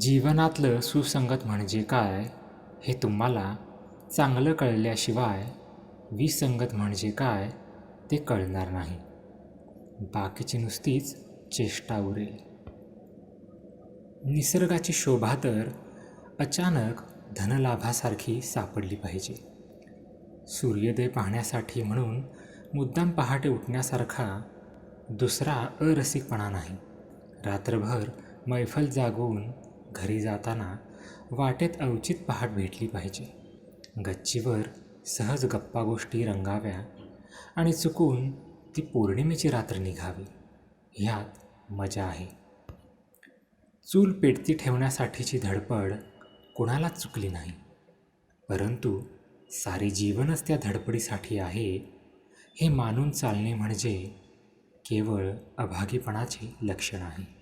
जीवनातलं सुसंगत म्हणजे काय हे तुम्हाला चांगलं कळल्याशिवाय विसंगत म्हणजे काय ते कळणार नाही. बाकीची नुसतीच चेष्टा उरेल. निसर्गाची शोभा तर अचानक धनलाभासारखी सापडली पाहिजे. सूर्योदय पाहण्यासाठी म्हणून मुद्दाम पहाटे उठण्यासारखा दुसरा अरसिकपणा नाही. रात्रभर मैफल जागवून घरी जाताना वाटेत अवचित पहाट भेटली पाहिजे. गच्चीवर सहज गप्पा गोष्टी रंगाव्या आणि चुकून ती पौर्णिमेची रात्र निघावी. ह्यात मजा आहे. चूल पेटती ठेवण्यासाठीची धडपड कोणालाच चुकली नाही. परंतु सारे जीवनच त्या धडपडीसाठी आहे हे मानून चालणे म्हणजे केवळ अभागीपणाचे लक्षण आहे.